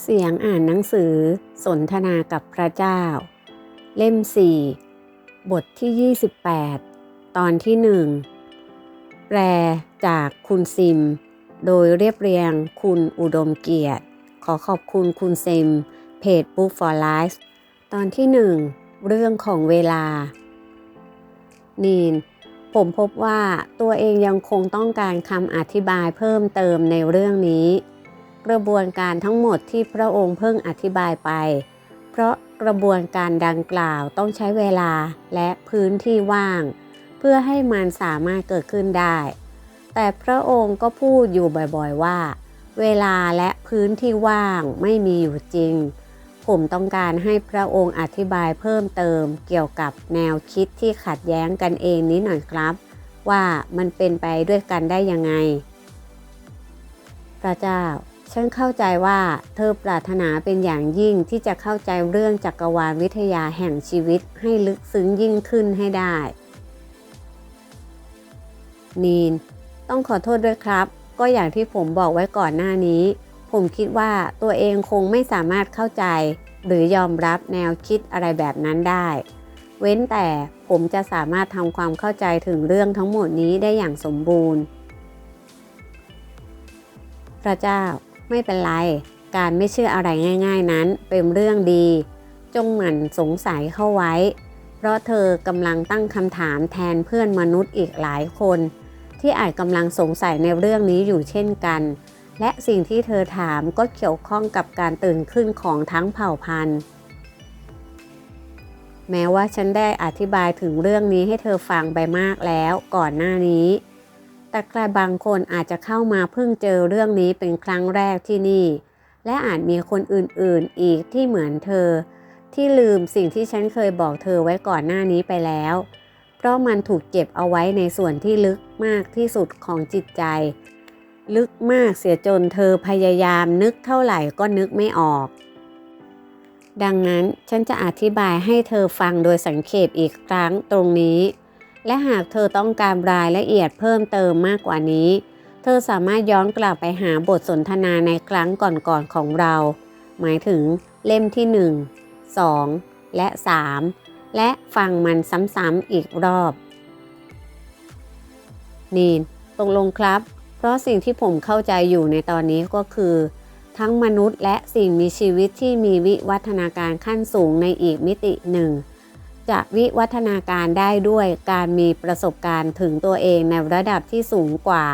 เสียงอ่านหนังสือสนทนากับพระเจ้า เล่ม 4 บทที่ 28 ตอนที่หนึ่งแปลจากคุณซิม โดยเรียบเรียงคุณอุดมเกียรติ ขอขอบคุณคุณซิม เพจ Book for Life ตอนที่หนึ่งเรื่องของเวลา นีน ผมพบว่าตัวเองยังคงต้องการคำอธิบายเพิ่มเติมในเรื่องนี้ กระบวนการทั้งหมดที่พระองค์เพิ่งอธิบายไป เพราะกระบวนการดังกล่าวต้องใช้เวลาและพื้นที่ว่าง เพื่อให้มันสามารถเกิดขึ้นได้ แต่พระองค์ก็พูดอยู่บ่อยๆว่า เวลาและพื้นที่ว่างไม่มีอยู่จริง ผมต้องการให้พระองค์อธิบายเพิ่มเติมเกี่ยวกับแนวคิดที่ขัดแย้งกันเองนี้หน่อยครับ ว่ามันเป็นไปด้วยกันได้ยังไง พระเจ้า ฉันเข้าใจว่าเธอปรารถนาเป็นอย่างยิ่งที่จะเข้าใจเรื่องจักรวาลวิทยาแห่งชีวิตให้ลึกซึ้งยิ่งขึ้นให้ได้ นีน ต้องขอโทษด้วยครับ ก็อย่างที่ผมบอกไว้ก่อนหน้านี้ ผมคิดว่าตัวเองคงไม่สามารถเข้าใจ หรือยอมรับแนวคิดอะไรแบบนั้นได้ เว้นแต่ผมจะสามารถทำความเข้าใจถึงเรื่องทั้งหมดนี้ได้อย่างสมบูรณ์ พระเจ้า ไม่เป็นไร การไม่เชื่ออะไรง่าย ๆ นั้นเป็นเรื่องดี จงหมั่นสงสัยเข้าไว้ เพราะเธอกำลังตั้งคำถามแทนเพื่อนมนุษย์อีกหลายคน ที่อาจกำลังสงสัยในเรื่องนี้อยู่เช่นกัน และสิ่งที่เธอถามก็เกี่ยวข้องกับการตื่นขึ้นของทั้งเผ่าพันธุ์แม้ว่าฉันได้อธิบายถึงเรื่องนี้ให้เธอฟังไปมากแล้วก่อนหน้านี้ แต่ใครบางคนอาจจะเข้ามาเพิ่งเจอเรื่องนี้เป็นครั้งแรกที่นี่ และอาจมีคนอื่นๆอีกที่เหมือนเธอ ที่ลืมสิ่งที่ฉันเคยบอกเธอไว้ก่อนหน้านี้ไปแล้ว เพราะมันถูกเก็บเอาไว้ในส่วนที่ลึกมากที่สุดของจิตใจ ลึกมากเสียจนเธอพยายามนึกเท่าไหร่ก็นึกไม่ออก ดังนั้นฉันจะอธิบายให้เธอฟังโดยสังเขปอีกครั้งตรงนี้ และหากเธอต้องการรายละเอียดเพิ่มเติมมากกว่านี้ เธอสามารถย้อนกลับไปหาบทสนทนาในครั้งก่อนๆของเรา หมายถึงเล่มที่ 1 2 และ 3 และฟังมันซ้ำๆอีกรอบ นีนตกลงครับ เพราะสิ่งที่ผมเข้าใจอยู่ในตอนนี้ก็คือ ทั้งมนุษย์และสิ่งมีชีวิตที่มีวิวัฒนาการขั้นสูงในอีกมิติหนึ่ง จะวิวัฒนาการได้ด้วยการมีประสบการณ์ถึงตัวเองในระดับที่สูงกว่า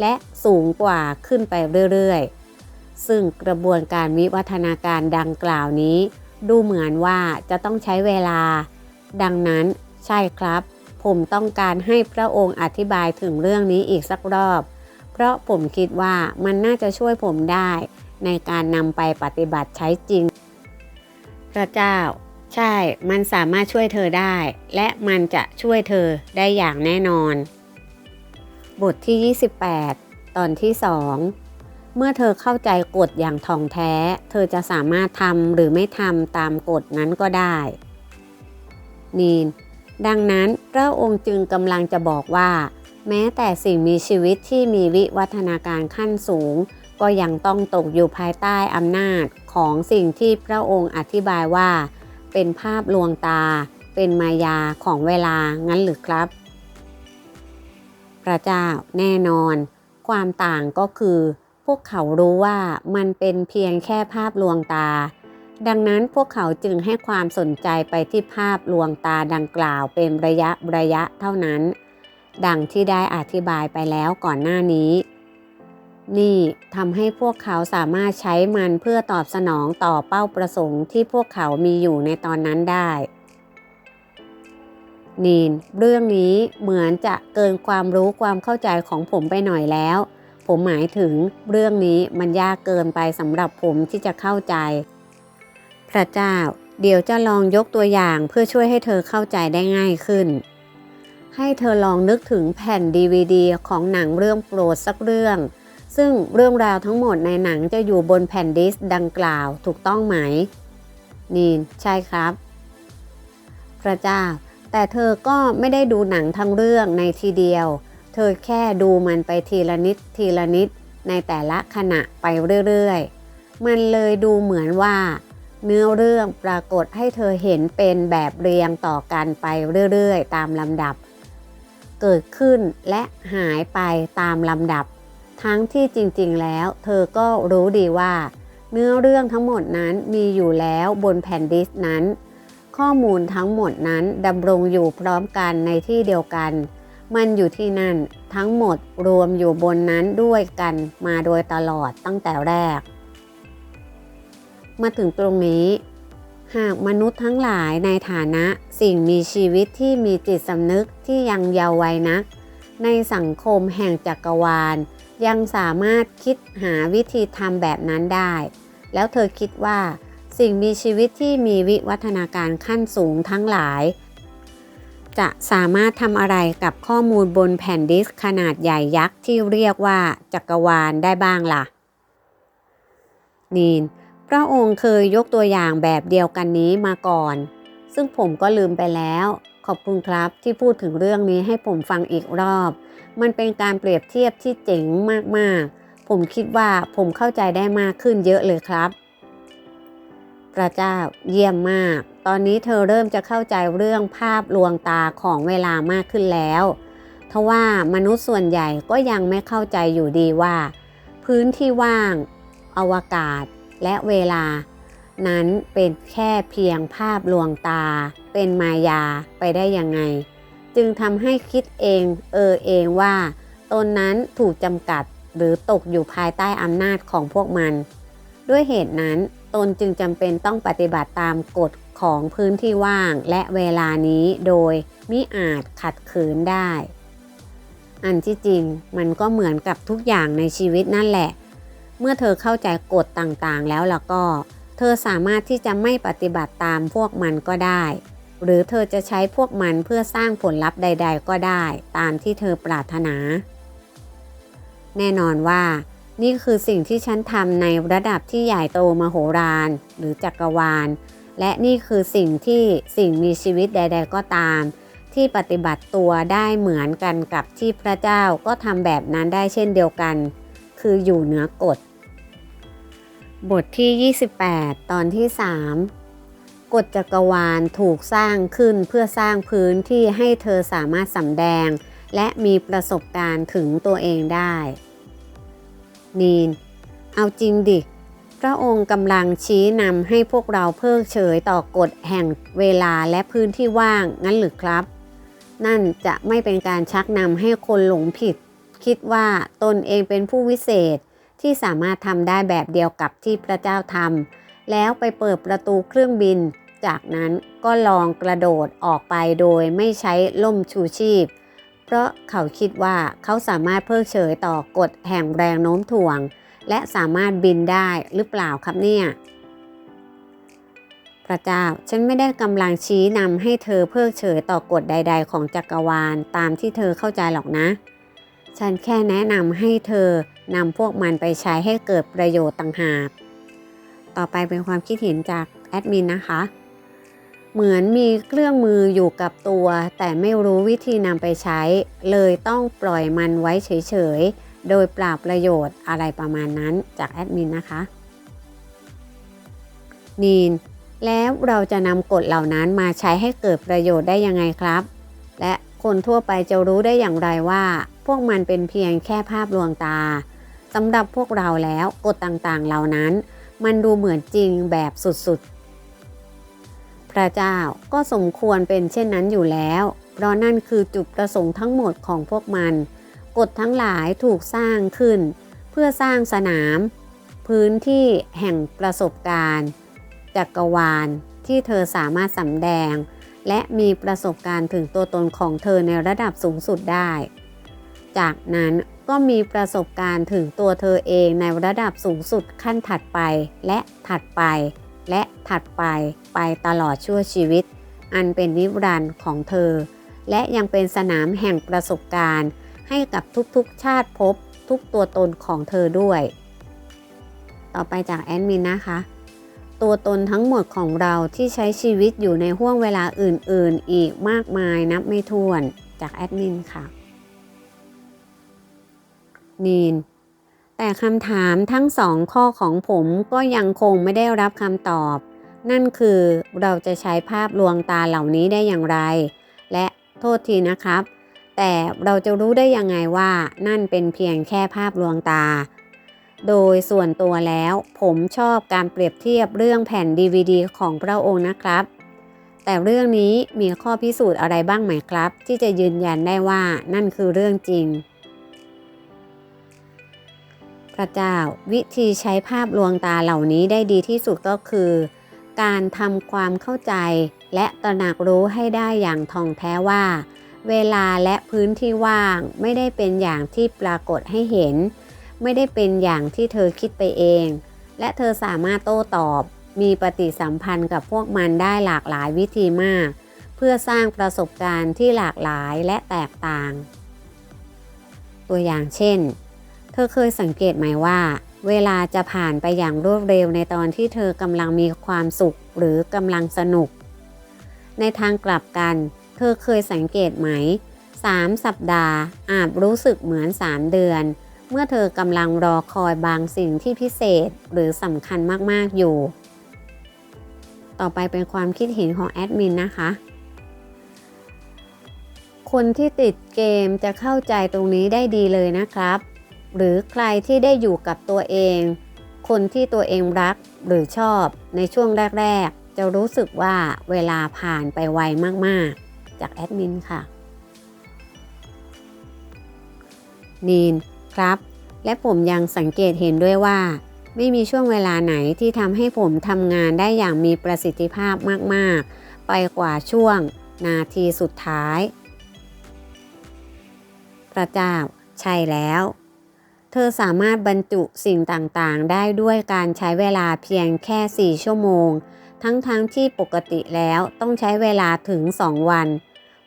และสูงกว่าขึ้นไปเรื่อยๆ ซึ่งกระบวนการวิวัฒนาการดังกล่าวนี้ ดูเหมือนว่าจะต้องใช้เวลา ดังนั้นใช่ครับ ผมต้องการให้พระองค์อธิบายถึงเรื่องนี้อีกสักรอบ เพราะผมคิดว่ามันน่าจะช่วยผมได้ ในการนำไปปฏิบัติใช้จริง พระเจ้า ใช่ มันสามารถช่วยเธอได้ และมันจะช่วยเธอได้อย่างแน่นอน บทที่ 28 ตอนที่ 2 เมื่อเธอเข้าใจกฎอย่างท่องแท้ เธอจะสามารถทำหรือไม่ทำตามกฎนั้นก็ได้ นีน ดังนั้นพระองค์จึงกำลังจะบอกว่า แม้แต่สิ่งมีชีวิตที่มีวิวัฒนาการขั้นสูง ก็ยังต้องตกอยู่ภายใต้อำนาจของสิ่งที่พระองค์อธิบายว่า เป็นภาพลวงตา เป็นมายาของเวลางั้นหรือครับ พระเจ้าแน่นอน ความต่างก็คือ พวกเขารู้ว่ามันเป็นเพียงแค่ภาพลวงตา ดังนั้นพวกเขาจึงให้ความสนใจไปที่ภาพลวงตาดังกล่าวเป็นระยะระยะเท่านั้น ดังที่ได้อธิบายไปแล้วก่อนหน้านี้ นี่ทำให้พวกเขาสามารถใช้มันเพื่อตอบสนองต่อเป้าประสงค์ที่พวกเขามีอยู่ในตอนนั้นได้ นีน เรื่องนี้เหมือนจะเกินความรู้ความเข้าใจของผมไปหน่อยแล้ว ผมหมายถึงเรื่องนี้มันยากเกินไปสำหรับผมที่จะเข้าใจ พระเจ้า เดี๋ยวจะลองยกตัวอย่างเพื่อช่วยให้เธอเข้าใจได้ง่ายขึ้น ให้เธอลองนึกถึงแผ่น DVD ของหนังเรื่องโปรดสักเรื่อง ซึ่งเรื่องราวทั้งหมดในหนังจะอยู่บนแผ่นดิสดังกล่าวถูกต้องไหม นีนใช่ครับ พระเจ้า แต่เธอก็ไม่ได้ดูหนังทั้งเรื่องในทีเดียว เธอแค่ดูมันไปทีละนิดทีละนิดในแต่ละขณะไปเรื่อยๆ มันเลยดูเหมือนว่า เนื้อเรื่องปรากฏให้เธอเห็นเป็นแบบเรียงต่อกันไปเรื่อยๆ ตามลำดับ เกิดขึ้นและหายไปตามลำดับ ทั้งที่จริงๆแล้ว เธอก็รู้ดีว่า เนื้อเรื่องทั้งหมดนั้นมีอยู่แล้วบนแผ่นดิสนั้น ข้อมูลทั้งหมดนั้นดำรงอยู่พร้อมกันในที่เดียวกัน มันอยู่ที่นั่นทั้งหมดรวมอยู่บนนั้นด้วยกันมาโดยตลอดตั้งแต่แรก มาถึงตรงนี้ หากมนุษย์ทั้งหลายในฐานะสิ่งมีชีวิตที่มีจิตสำนึกที่ยังเยาว์วัยนัก ในสังคมแห่งจักรวาล ยังสามารถคิดหาวิธีทำแบบนั้นได้ แล้วเธอคิดว่า สิ่งมีชีวิตที่มีวิวัฒนาการขั้นสูงทั้งหลาย จะสามารถทำอะไรกับข้อมูลบนแผ่นดิสขนาดใหญ่ยักษ์ที่เรียกว่าจักรวาลได้บ้างล่ะ นีนพระองค์เคยยกตัวอย่างแบบเดียวกันนี้มาก่อน ซึ่งผมก็ลืมไปแล้ว ขอบคุณครับที่พูดถึงเรื่องนี้ให้ผมฟังอีกรอบ มันเป็นการเปรียบเทียบที่เจ๋งมากๆ ผมคิดว่าผมเข้าใจได้มากขึ้นเยอะเลยครับ พระเจ้าเยี่ยมมาก ตอนนี้เธอเริ่มจะเข้าใจเรื่องภาพลวงตาของเวลามากขึ้นแล้วทว่ามนุษย์ส่วนใหญ่ก็ยังไม่เข้าใจอยู่ดีว่า พื้นที่ว่าง อวกาศและเวลา นั้นเป็นแค่เพียงภาพลวงตา เป็นมายาไปได้ยังไง จึงทำให้คิดเองเออเองว่า ตนนั้นถูกจำกัดหรือตกอยู่ภายใต้อำนาจของพวกมัน ด้วยเหตุนั้นตนจึงจำเป็นต้องปฏิบัติตามกฎของพื้นที่ว่างและเวลานี้โดยมิอาจขัดขืนได้ อันที่จริงมันก็เหมือนกับทุกอย่างในชีวิตนั่นแหละ เมื่อเธอเข้าใจกฎต่างๆแล้วล่ะก็ เธอสามารถที่จะไม่ปฏิบัติตามพวกมันก็ได้ หรือเธอจะใช้พวกมันเพื่อสร้างผลลัพธ์ใด ๆ ก็ได้ ตามที่เธอปรารถนา แน่นอนว่า นี่คือสิ่งที่ฉันทำในระดับที่ใหญ่โตมโหฬารหรือจักรวาล และนี่คือสิ่งที่สิ่งมีชีวิตใด ๆ ก็ตาม ที่ปฏิบัติตัวได้เหมือนกันกับที่พระเจ้าก็ทำแบบนั้นได้เช่นเดียวกัน คืออยู่เหนือกฎ บทที่ 28 ตอนที่ 3 กฎจักรวาลถูกสร้างขึ้นเพื่อสร้างพื้นที่ให้เธอสามารถสำแดง และมีประสบการณ์ถึงตัวเองได้ นีน เอาจริงดิ พระองค์กำลังชี้นำให้พวกเราเพิกเฉยต่อกฎแห่งเวลาและพื้นที่ว่างงั้นหรือครับ นั่นจะไม่เป็นการชักนำให้คนหลงผิด คิดว่าตนเองเป็นผู้วิเศษ ที่สามารถทำได้แบบเดียวกับที่พระเจ้าทำแล้วไปเปิดประตูเครื่องบิน จากนั้นก็ลองกระโดดออกไปโดยไม่ใช้ล่มชูชีพ เพราะเขาคิดว่าเขาสามารถเพิกเฉยต่อกฎแห่งแรงโน้มถ่วง และสามารถบินได้หรือเปล่าครับเนี่ยพระเจ้าฉันไม่ได้กำลังชี้นำให้เธอเพิกเฉยต่อกฎใด ๆ ของจักรวาลตามที่เธอเข้าใจหรอกนะ ฉันแค่แนะนำให้เธอนำพวกมันไปใช้ให้เกิดประโยชน์ต่างหาก ต่อไปเป็นความคิดเห็นจากแอดมินนะคะ เหมือนมีเครื่องมืออยู่กับตัว แต่ไม่รู้วิธีนำไปใช้ เลยต้องปล่อยมันไว้เฉยๆ โดยปราบประโยชน์อะไรประมาณนั้นจากแอดมินนะคะ นีนแล้วเราจะนำกฎเหล่านั้นมาใช้ให้เกิดประโยชน์ได้ยังไงครับ และ คนทั่วไปจะรู้ได้อย่างไรว่า พวกมันเป็นเพียงแค่ภาพลวงตาสำหรับพวกเราแล้วกฎต่างๆเหล่านั้น มันดูเหมือนจริงแบบสุดๆ พระเจ้าก็สมควรเป็นเช่นนั้นอยู่แล้ว เพราะนั่นคือจุดประสงค์ทั้งหมดของพวกมันกฎทั้งหลายถูกสร้างขึ้น เพื่อสร้างสนาม พื้นที่แห่งประสบการณ์ จักรวาลที่เธอสามารถสำแดง และมีประสบการณ์ถึงตัวตนของเธอในระดับสูงสุดได้ จากนั้นก็มีประสบการณ์ถึงตัวเธอเองในระดับสูงสุดขั้นถัดไปและถัดไป และถัดไปไปตลอดชั่วชีวิต อันเป็นนิรันดร์ของเธอ และยังเป็นสนามแห่งประสบการณ์ ให้กับทุกๆชาติภพทุกตัวตนของเธอด้วย ต่อไปจากแอดมินนะคะ ตัวตนทั้งหมดของเราที่ใช้ชีวิตอยู่ในห่วงเวลาอื่นๆ อีกมากมายนับไม่ถ้วนจากแอดมินค่ะ นีน แต่คำถามทั้งสองข้อของผมก็ยังคงไม่ได้รับคำตอบ นั่นคือเราจะใช้ภาพลวงตาเหล่านี้ได้อย่างไร และโทษทีนะครับ แต่เราจะรู้ได้ยังไงว่านั่นเป็นเพียงแค่ภาพลวงตา โดยส่วนตัวแล้วผมชอบการเปรียบเทียบเรื่องแผ่น DVD ของพระองค์นะครับ แต่เรื่องนี้มีข้อพิสูจน์อะไรบ้างไหมครับ ที่จะยืนยันได้ว่านั่นคือเรื่องจริง พระเจ้าวิธีใช้ภาพลวงตาเหล่านี้ได้ดีที่สุดก็คือ การทำความเข้าใจและตระหนักรู้ให้ได้อย่างท่องแท้ว่า เวลาและพื้นที่ว่างไม่ได้เป็นอย่างที่ปรากฏให้เห็น ไม่ได้เป็นอย่างที่เธอคิดไปเอง และเธอสามารถโต้ตอบ มีปฏิสัมพันธ์กับพวกมันได้หลากหลายวิธีมาก เพื่อสร้างประสบการณ์ที่หลากหลายและแตกต่าง ตัวอย่างเช่น เธอเคยสังเกตไหมว่า เวลาจะผ่านไปอย่างรวดเร็วในตอนที่เธอกำลังมีความสุขหรือกำลังสนุก ในทางกลับกัน เธอเคยสังเกตไหม 3 สัปดาห์อาจรู้สึกเหมือน 3 เดือน เมื่อเธอกำลังรอคอยบางสิ่งที่พิเศษหรือสำคัญมาก ๆ อยู่ ต่อไปเป็นความคิดเห็นของแอดมินนะคะ คนที่ติดเกมจะเข้าใจตรงนี้ได้ดีเลยนะครับ หรือใครที่ได้อยู่กับตัวเอง คนที่ตัวเองรักหรือชอบในช่วงแรก ๆ จะรู้สึกว่าเวลาผ่านไปไวมาก ๆ จากแอดมินค่ะนีน ครับ และผมยังสังเกตเห็นด้วยว่า ไม่มีช่วงเวลาไหนที่ทำให้ผมทำงานได้อย่างมีประสิทธิภาพมากๆ ไปกว่าช่วง นาทีสุดท้าย พระเจ้า ใช่แล้ว เธอสามารถบรรจุสิ่งต่างๆ ได้ด้วยการใช้เวลาเพียงแค่ 4 ชั่วโมง ทั้งๆทที่ปกติแล้วต้องใช้เวลาถึง 2 วัน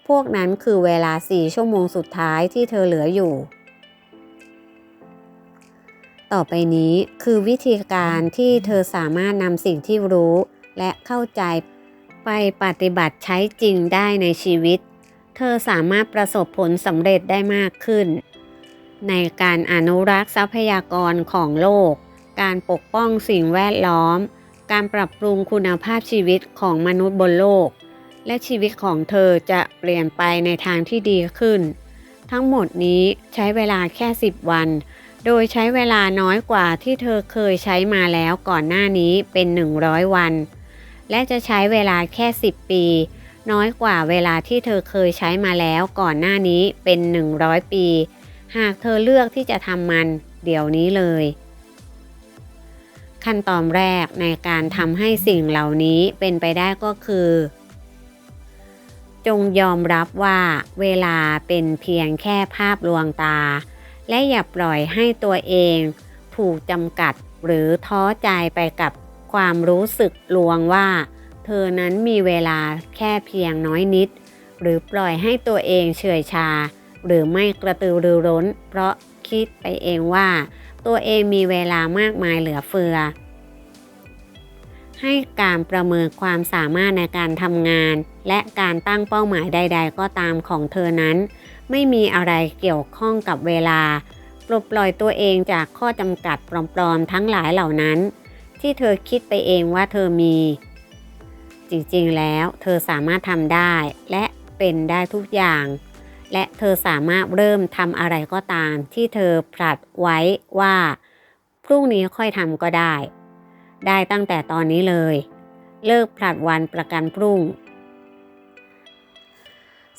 พวกนั้นคือเวลา 4 ชั่วโมงสุดท้ายที่เธอเหลืออยู่ ต่อไปนี้คือวิธีการที่เธอสามารถนำสิ่งที่รู้และเข้าใจไปปฏิบัติใช้จริงได้ในชีวิต เธอสามารถประสบผลสำเร็จได้มากขึ้น ในการอนุรักษ์ทรัพยากรของโลก การปกป้องสิ่งแวดล้อม การปรับปรุงคุณภาพชีวิตของมนุษย์บนโลก และชีวิตของเธอจะเปลี่ยนไปในทางที่ดีขึ้น ทั้งหมดนี้ใช้เวลาแค่ 10 วัน โดยใช้เวลาน้อยกว่าที่เธอเคยใช้มาแล้วก่อนหน้านี้เป็น 100 วัน และจะใช้เวลาแค่ 10 ปี น้อยกว่าเวลาที่เธอเคยใช้มาแล้วก่อนหน้านี้เป็น 100 ปี หากเธอเลือกที่จะทำมันเดี๋ยวนี้เลย ขั้นตอนแรกในการทำให้สิ่งเหล่านี้เป็นไปได้ก็คือ จงยอมรับว่าเวลาเป็นเพียงแค่ภาพลวงตา และอย่าปล่อยให้ตัวเอง ถูกจำกัดหรือท้อใจไปกับความรู้สึกลวงว่า เธอนั้นมีเวลาแค่เพียงน้อยนิด หรือปล่อยให้ตัวเองเฉื่อยชา หรือไม่กระตือรือร้น เพราะคิดไปเองว่า ตัวเองมีเวลามากมายเหลือเฟือ ให้การประเมินความสามารถในการทำงาน และการตั้งเป้าหมายใด ๆ ก็ตามของเธอนั้น ไม่มีอะไรเกี่ยวข้องกับเวลา ปลดปล่อยตัวเองจากข้อจำกัดปลอมๆทั้งหลายเหล่านั้น ที่เธอคิดไปเองว่าเธอมี จริงๆแล้วเธอสามารถทำได้และเป็นได้ทุกอย่าง และเธอสามารถเริ่มทำอะไรก็ตาม ที่เธอผลัดไว้ว่า พรุ่งนี้ค่อยทำก็ได้ ได้ตั้งแต่ตอนนี้เลย เลิกผลัดวันประกันพรุ่ง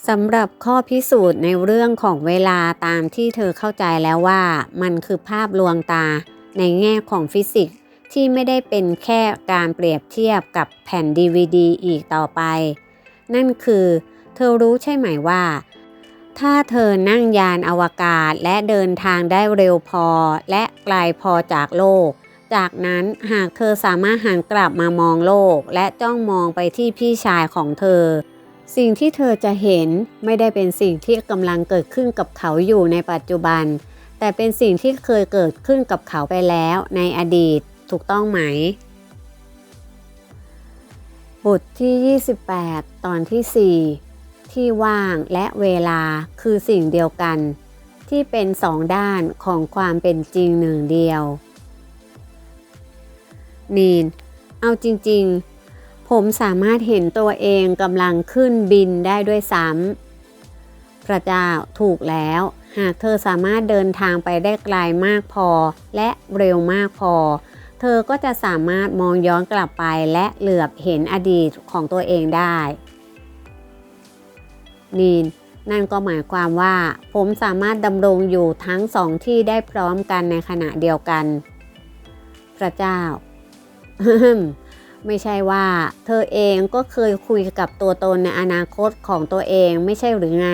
สำหรับข้อพิสูจน์ในเรื่องของเวลาตามที่เธอเข้าใจแล้วว่ามันคือภาพลวงตาในแง่ของฟิสิกส์ที่ไม่ได้เป็นแค่การเปรียบเทียบกับแผ่น DVD อีกต่อไป นั่นคือ เธอรู้ใช่ไหมว่า ถ้าเธอนั่งยานอวกาศและเดินทางได้เร็วพอและไกลพอจากโลก จากนั้นหากเธอสามารถหันกลับมามองโลกและจ้องมองไปที่พี่ชายของเธอ สิ่งที่เธอจะเห็นไม่ได้เป็นสิ่งที่กำลังเกิดขึ้นกับเขาอยู่ในปัจจุบัน แต่เป็นสิ่งที่เคยเกิดขึ้นกับเขาไปแล้วในอดีตถูกต้องไหม บทที่ 28 ตอนที่ 4 ที่ว่างและเวลาคือสิ่งเดียวกัน ที่เป็นสองด้านของความเป็นจริงหนึ่งเดียว นีน เอาจริง ๆ ผมสามารถเห็นตัวเองกำลังขึ้นบินได้ด้วยซ้ำพระเจ้าถูกแล้ว หากเธอสามารถเดินทางไปได้ไกลมากพอและเร็วมากพอ เธอก็จะสามารถมองย้อนกลับไปและเหลือบเห็นอดีตของตัวเองได้นีนนั่นก็หมายความว่า ผมสามารถดำรงอยู่ทั้งสองที่ได้พร้อมกันในขณะเดียวกัน พระเจ้า ไม่ใช่ว่า เธอเองก็เคยคุยกับตัวตนในอนาคตของตัวเองไม่ใช่หรือไง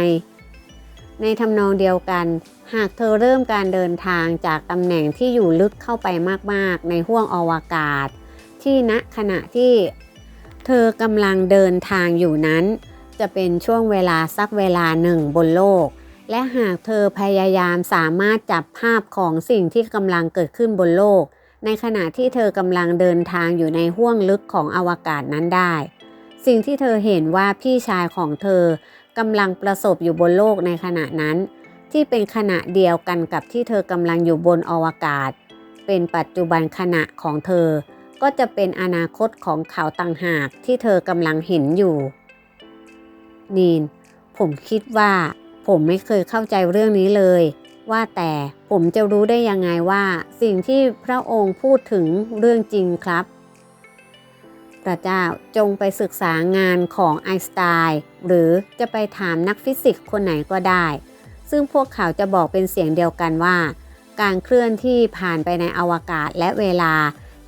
ในทำนองเดียวกัน หากเธอเริ่มการเดินทางจากตำแหน่งที่อยู่ลึกเข้าไปมากๆ ในห้วงอวกาศ ที่ณขณะที่เธอกำลังเดินทางอยู่นั้น จะเป็นช่วงเวลาสักเวลาหนึ่งบนโลก และหากเธอพยายามสามารถจับภาพของสิ่งที่กำลังเกิดขึ้นบนโลก ในขณะที่เธอกำลังเดินทางอยู่ในห้วงลึกของอวกาศนั้นได้ สิ่งที่เธอเห็นว่าพี่ชายของเธอกำลังประสบอยู่บนโลกในขณะนั้น ที่เป็นขณะเดียวกันกับที่เธอกำลังอยู่บนอวกาศ เป็นปัจจุบันขณะของเธอ ก็จะเป็นอนาคตของเขาต่างหากที่เธอกำลังเห็นอยู่ นีน ผมคิดว่า ผมไม่เคยเข้าใจเรื่องนี้เลย ว่าแต่ผมจะรู้ได้ยังไงว่า สิ่งที่พระองค์พูดถึงเรื่องจริงครับ พระเจ้าจงไปศึกษางานของไอน์สไตน์หรือจะไปถามนักฟิสิกส์คนไหนก็ได้ ซึ่งพวกเขาจะบอกเป็นเสียงเดียวกันว่า การเคลื่อนที่ผ่านไปในอวกาศและเวลา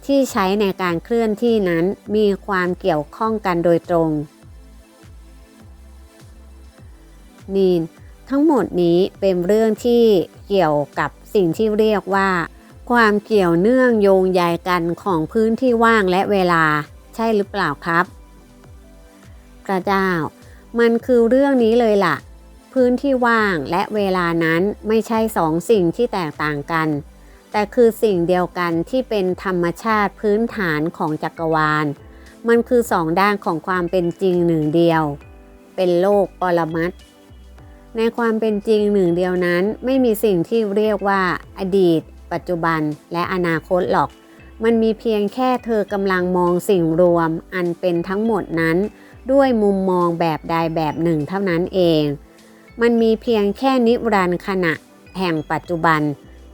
ที่ใช้ในการเคลื่อนที่นั้นมีความเกี่ยวข้องกันโดยตรงนีน ทั้งหมดนี้เป็นเรื่องที่เกี่ยวกับสิ่งที่เรียกว่า ความเกี่ยวเนื่องโยงใยกันของพื้นที่ว่างและเวลา ใช่หรือเปล่าครับ พระเจ้า มันคือเรื่องนี้เลยล่ะ พื้นที่ว่างและเวลานั้นไม่ใช่สองสิ่งที่แตกต่างกัน แต่คือสิ่งเดียวกันที่เป็นธรรมชาติพื้นฐานของจักรวาล มันคือสองด้านของความเป็นจริงหนึ่งเดียว เป็นโลกปรมัตถ์ ในความเป็นจริงหนึ่งเดียวนั้น ไม่มีสิ่งที่เรียกว่า อดีต ปัจจุบัน และอนาคตหรอก มันมีเพียงแค่เธอกำลังมองสิ่งรวม อันเป็นทั้งหมดนั้น ด้วยมุมมองแบบใดแบบหนึ่งเท่านั้นเอง มันมีเพียงแค่นิรันดร์ขณะ แห่งปัจจุบัน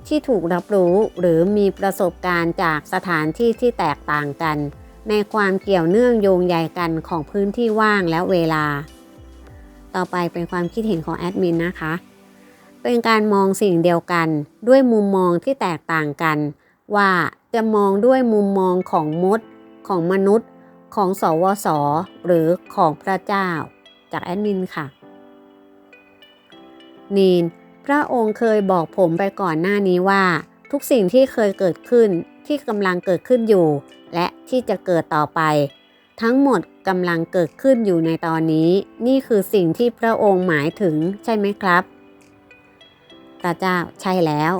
ที่ถูกรับรู้หรือมีประสบการณ์จากสถานที่ที่แตกต่างกัน ในความเกี่ยวเนื่องโยงใยกันของพื้นที่ว่างและเวลา ต่อไปเป็นความคิดเห็นของแอดมินนะคะ เป็นการมองสิ่งเดียวกันด้วยมุมมองที่แตกต่างกัน ว่าจะมองด้วยมุมมองของมด ของมนุษย์ ของสวส หรือของพระเจ้า จากแอดมินค่ะ นีน พระองค์เคยบอกผมไปก่อนหน้านี้ว่า ทุกสิ่งที่เคยเกิดขึ้นที่กำลังเกิดขึ้นอยู่ และที่จะเกิดต่อไป ทั้งหมดกำลังเกิดขึ้นอยู่ในตอนนี้ นี่คือสิ่งที่พระองค์หมายถึงใช่ไหมครับพระเจ้าใช่แล้ว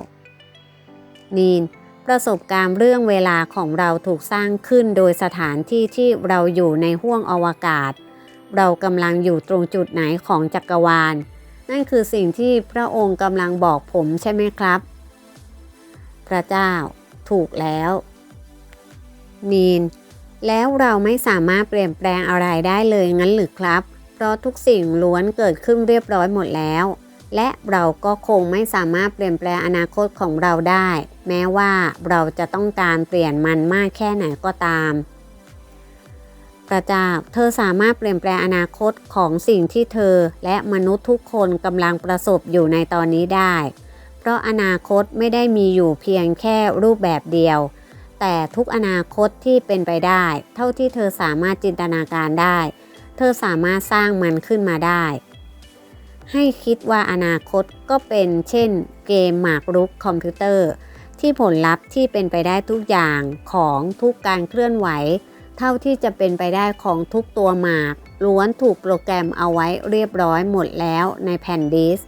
นีนประสบการณ์เรื่องเวลาของเราถูกสร้างขึ้นโดยสถานที่ที่เราอยู่ในห้วงอวกาศ เรากำลังอยู่ตรงจุดไหนของจักรวาล นั่นคือสิ่งที่พระองค์กำลังบอกผมใช่ไหมครับ พระเจ้า ถูกแล้ว นีน แล้วเราไม่สามารถเปลี่ยนแปลงอะไรได้เลยงั้นหรือครับ เพราะทุกสิ่งล้วนเกิดขึ้นเรียบร้อยหมดแล้ว และเราก็คงไม่สามารถเปลี่ยนแปลงอนาคตของเราได้ แม้ว่าเราจะต้องการเปลี่ยนมันมากแค่ไหนก็ตามพระเจ้าเธอสามารถเปลี่ยนแปลงอนาคตของสิ่งที่เธอและมนุษย์ทุกคนกำลังประสบอยู่ในตอนนี้ได้ เพราะอนาคตไม่ได้มีอยู่เพียงแค่รูปแบบเดียว แต่ทุกอนาคตที่เป็นไปได้ เท่าที่เธอสามารถจินตนาการได้ เธอสามารถสร้างมันขึ้นมาได้ ให้คิดว่าอนาคตก็เป็นเช่นเกมหมากรุกคอมพิวเตอร์ ที่ผลลัพธ์ที่เป็นไปได้ทุกอย่างของทุกการเคลื่อนไหว เท่าที่จะเป็นไปได้ของทุกตัวหมากล้วนถูกโปรแกรมเอาไว้เรียบร้อยหมดแล้วในแผ่นดิสก์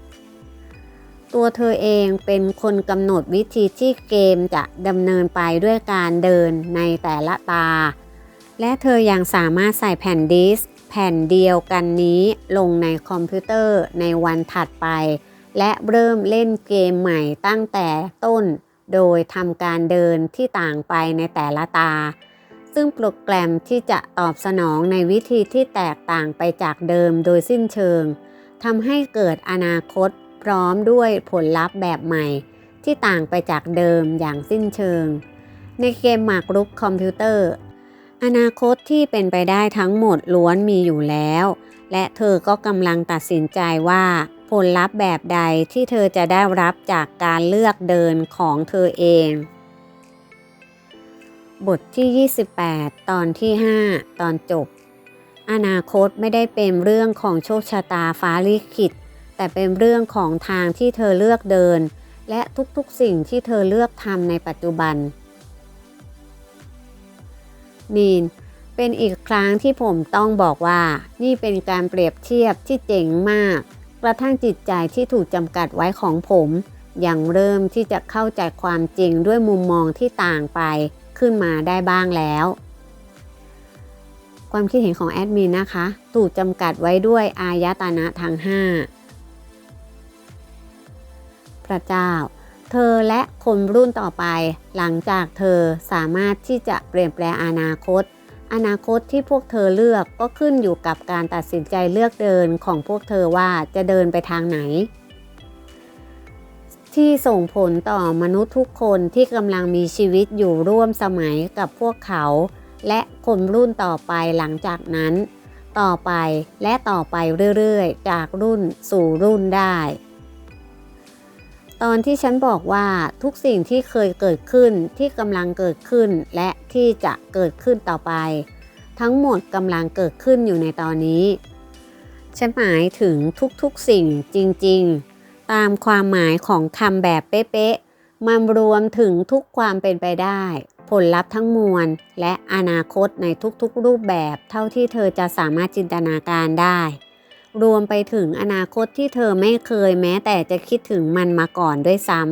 ตัวเธอเองเป็นคนกำหนดวิธีที่เกมจะดำเนินไปด้วยการเดินในแต่ละตา และเธอยังสามารถใส่แผ่นดิสก์แผ่นเดียวกันนี้ลงในคอมพิวเตอร์ในวันถัดไป และเริ่มเล่นเกมใหม่ตั้งแต่ต้น โดยทำการเดินที่ต่างไปในแต่ละตา ซึ่งโปรแกรมที่จะตอบสนองในวิธีที่แตกต่างไปจากเดิมโดยสิ้นเชิงทำให้เกิดอนาคต พร้อมด้วยผลลัพธ์แบบใหม่ที่ต่างไปจากเดิมอย่างสิ้นเชิง ในเกมหมากรุกคอมพิวเตอร์ อนาคตที่เป็นไปได้ทั้งหมดล้วนมีอยู่แล้ว และเธอก็กำลังตัดสินใจว่าผลลัพธ์แบบใดที่เธอจะได้รับจากการเลือกเดินของเธอเอง บทที่ 28 ตอนที่ 5 ตอนจบ อนาคตไม่ได้เป็นเรื่องของโชคชะตาฟ้าลิขิต แต่เป็นเรื่องของทางที่เธอเลือกเดิน และทุกๆสิ่งที่เธอเลือกทำในปัจจุบัน นีนเป็นอีกครั้งที่ผมต้องบอกว่านี่เป็นการเปรียบเทียบที่เจ๋งมาก กระทั่งจิตใจที่ถูกจำกัดไว้ของผมยังเริ่มที่จะเข้าใจความจริงด้วยมุมมองที่ต่างไปขึ้นมาได้บ้างแล้ว ความคิดเห็นของแอดมินนะคะ ถูกจำกัดไว้ด้วยอายตนะทั้ง5 พระเจ้า เธอและคนรุ่นต่อไป หลังจากเธอสามารถที่จะเปลี่ยนแปลงอนาคต อนาคตที่พวกเธอเลือกก็ขึ้นอยู่กับการตัดสินใจเลือกเดินของพวกเธอว่าจะเดินไปทางไหน ที่ส่งผลต่อมนุษย์ทุกคนที่กำลังมีชีวิตอยู่ร่วมสมัยกับพวกเขา และคนรุ่นต่อไปหลังจากนั้น ต่อไปและต่อไปเรื่อยๆ จากรุ่นสู่รุ่นได้ ตอนที่ฉันบอกว่าทุกสิ่งที่เคยเกิดขึ้นที่กำลังเกิดขึ้น และที่จะเกิดขึ้นต่อไป ทั้งหมดกำลังเกิดขึ้นอยู่ในตอนนี้ ฉันหมายถึงทุกๆสิ่งจริงๆ ตามความหมายของคำแบบเป๊ะๆมันรวมถึงทุกความเป็นไปได้ ผลลัพธ์ทั้งมวล และอนาคตในทุกๆรูปแบบเท่าที่เธอจะสามารถจินตนาการได้ รวมไปถึงอนาคตที่เธอไม่เคยแม้แต่จะคิดถึงมันมาก่อนด้วยซ้ำ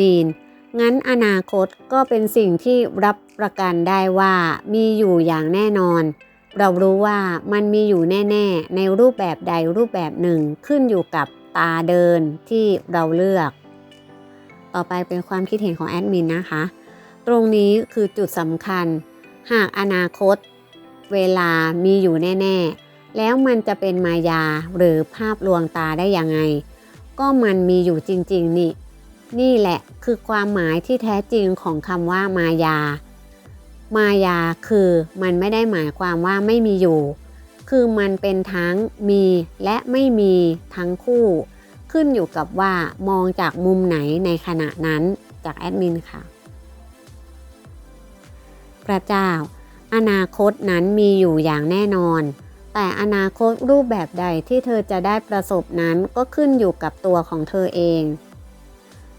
นีนงั้นอนาคตก็เป็นสิ่งที่รับประกันได้ว่ามีอยู่อย่างแน่นอน เรารู้ว่ามันมีอยู่แน่ ๆ ในรูปแบบใดรูปแบบหนึ่งขึ้นอยู่กับตาเดินที่เราเลือก ต่อไปเป็นความคิดเห็นของแอดมินนะคะ ตรงนี้คือจุดสำคัญ หากอนาคต เวลามีอยู่แน่ ๆ แล้วมันจะเป็นมายาหรือภาพลวงตาได้ยังไง ก็มันมีอยู่จริง ๆ นี่ นี่แหละคือความหมายที่แท้จริงของคำว่ามายา มายาคือมันไม่ได้หมายความว่าไม่มีอยู่ คือมันเป็นทั้งมีและไม่มีทั้งคู่ ขึ้นอยู่กับว่ามองจากมุมไหนในขณะนั้นจากแอดมินค่ะ พระเจ้า อนาคตนั้นมีอยู่อย่างแน่นอน แต่อนาคตรูปแบบใดที่เธอจะได้ประสบนั้นก็ขึ้นอยู่กับตัวของเธอเอง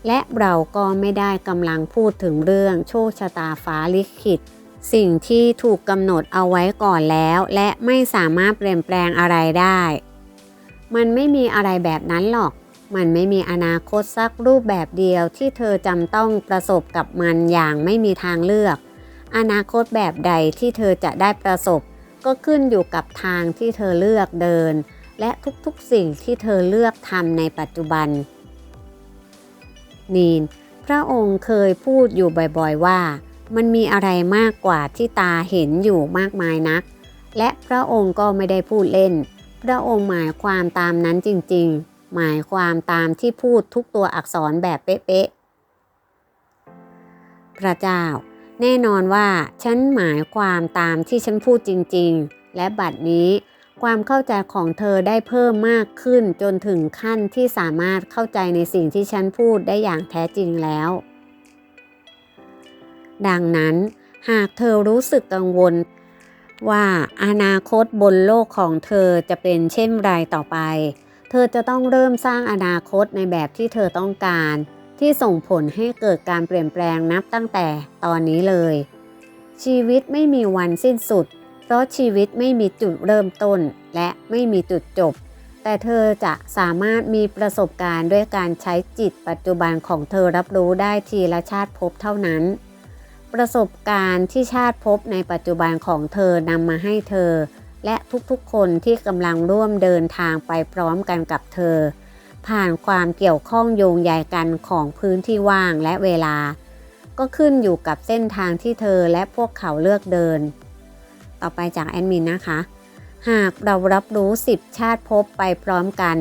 และเราก็ไม่ได้กำลังพูดถึงเรื่องโชคชะตาฟ้าลิขิต สิ่งที่ถูกกำหนดเอาไว้ก่อนแล้ว และไม่สามารถเปลี่ยนแปลงอะไรได้ มันไม่มีอะไรแบบนั้นหรอก มันไม่มีอนาคตสักรูปแบบเดียวที่เธอจำต้องประสบกับมันอย่างไม่มีทางเลือก อนาคตแบบใดที่เธอจะได้ประสบ ก็ขึ้นอยู่กับทางที่เธอเลือกเดิน และทุกๆสิ่งที่เธอเลือกทำในปัจจุบันนีน พระองค์เคยพูดอยู่บ่อยๆว่า มันมีอะไรมากกว่าที่ตาเห็นอยู่มากมายนัก และพระองค์ก็ไม่ได้พูดเล่น พระองค์หมายความตามนั้นจริงๆ หมายความตามที่พูดทุกตัวอักษรแบบเป๊ะๆพระเจ้า แน่นอนว่าฉันหมายความตามที่ฉันพูดจริงๆ และบัดนี้ความเข้าใจของเธอได้เพิ่มมากขึ้นจนถึงขั้นที่สามารถเข้าใจในสิ่งที่ฉันพูดได้อย่างแท้จริงแล้ว ดังนั้น หากเธอรู้สึกกังวล ว่าอนาคตบนโลกของเธอจะเป็นเช่นไรต่อไป เธอจะต้องเริ่มสร้างอนาคตในแบบที่เธอต้องการ ที่ส่งผลให้เกิดการเปลี่ยนแปลงนับตั้งแต่ตอนนี้เลย ชีวิตไม่มีวันสิ้นสุด เพราะชีวิตไม่มีจุดเริ่มต้น และไม่มีจุดจบ แต่เธอจะสามารถมีประสบการณ์ด้วยการใช้จิตปัจจุบันของเธอรับรู้ได้ทีละชาติภพเท่านั้น ประสบการณ์ที่ชาติภพในปัจจุบันของเธอนำมาให้เธอ และทุกๆคนที่กำลังร่วมเดินทางไปพร้อมกันกับเธอ ผ่านความเกี่ยวข้องโยงใยกันของพื้นที่ว่างและเวลา ก็ขึ้นอยู่กับเส้นทางที่เธอและพวกเขาเลือกเดิน ต่อไปจากแอดมินนะคะ หากเรารับรู้ 10 ชาติภพไปพร้อมกัน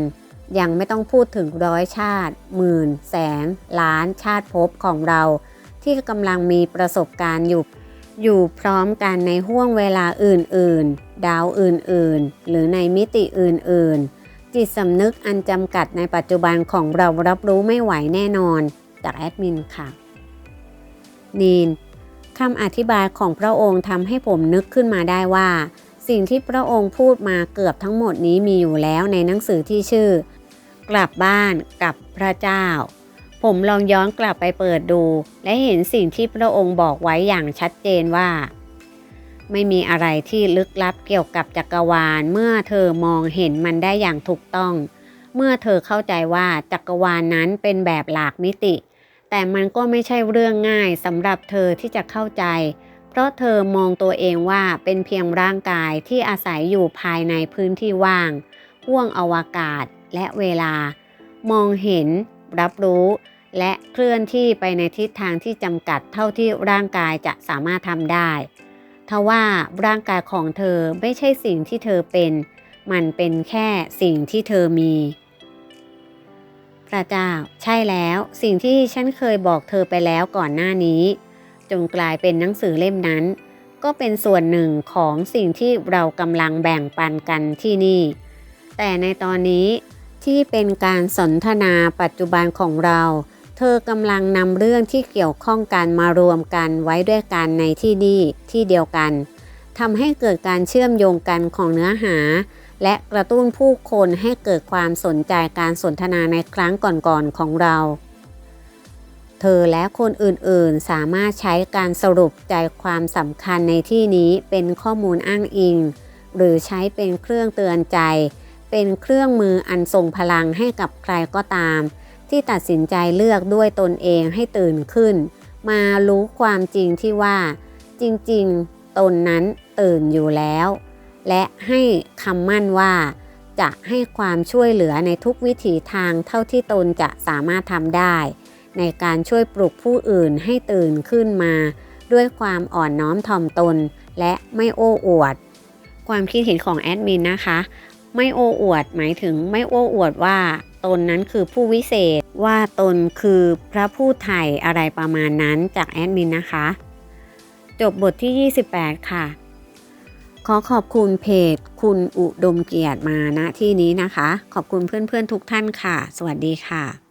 ยังไม่ต้องพูดถึงร้อยชาติ หมื่น แสน ล้านชาติภพของเรา ที่กำลังมีประสบการณ์อยู่อยู่พร้อมกันในห่วงเวลาอื่น ๆ ดาวอื่น ๆ หรือในมิติอื่น ๆ จิตสำนึกอันจำกัดในปัจจุบันของเรารับรู้ไม่ไหวแน่นอน จากแอดมินค่ะ นีนคำอธิบายของพระองค์ทำให้ผมนึกขึ้นมาได้ว่า สิ่งที่พระองค์พูดมาเกือบทั้งหมดนี้มีอยู่แล้วในหนังสือที่ชื่อ กลับบ้านกับพระเจ้า ผมลองย้อนกลับไปเปิดดู และเห็นสิ่งที่พระองค์บอกไว้อย่างชัดเจนว่า ไม่มีอะไรที่ลึกลับเกี่ยวกับจักรวาล เมื่อเธอมองเห็นมันได้อย่างถูกต้อง เมื่อเธอเข้าใจว่าจักรวาลนั้นเป็นแบบหลากมิติ แต่มันก็ไม่ใช่เรื่องง่ายสำหรับเธอที่จะเข้าใจ เพราะเธอมองตัวเองว่าเป็นเพียงร่างกายที่อาศัยอยู่ภายในพื้นที่ว่างห่วงอวกาศและเวลา มองเห็น รับรู้ และเคลื่อนที่ไปในทิศทางที่จำกัดเท่าที่ร่างกายจะสามารถทำได้ ทว่าร่างกายของเธอไม่ใช่สิ่งที่เธอเป็น มันเป็นแค่สิ่งที่เธอมี พระเจ้า ใช่แล้ว สิ่งที่ฉันเคยบอกเธอไปแล้วก่อนหน้านี้ จงกลายเป็นหนังสือเล่มนั้น ก็เป็นส่วนหนึ่งของสิ่งที่เรากำลังแบ่งปันกันที่นี่ แต่ในตอนนี้ที่เป็นการสนทนาปัจจุบันของเรา เธอกำลังนำเรื่องที่เกี่ยวข้องกันมารวมกันไว้ด้วยกันในที่นี่ที่เดียวกันทำให้เกิดการเชื่อมโยงกันของเนื้อหา และกระตุ้นผู้คนให้เกิดความสนใจการสนทนาในครั้งก่อนๆของเรา เธอและคนอื่นๆ สามารถใช้การสรุปใจความสำคัญในที่นี้เป็นข้อมูลอ้างอิง หรือใช้เป็นเครื่องเตือนใจ เป็นเครื่องมืออันทรงพลังให้กับใครก็ตาม ที่ตัดสินใจเลือกด้วยตนเองให้ตื่นขึ้น มารู้ความจริงที่ว่า จริงๆ ตนนั้นตื่นอยู่แล้ว และให้คำมั่นว่า จะให้ความช่วยเหลือในทุกวิถีทางเท่าที่ตนจะสามารถทำได้ ในการช่วยปลุกผู้อื่นให้ตื่นขึ้นมา ด้วยความอ่อนน้อมถ่อมตน และไม่โอ้อวด ความคิดเห็นของแอดมินนะคะ ไม่โอ้อวดหมายถึงไม่โอ้อวดว่า ตนนั้นคือผู้วิเศษว่าตนคือพระผู้ไถ่อะไรประมาณนั้นจากแอดมินนะคะ จบบทที่ 28 ค่ะ ขอขอบคุณเพจ คุณอุดมเกียรติมาณที่นี้นะคะ ขอบคุณเพื่อนๆทุกท่านค่ะ สวัสดีค่ะ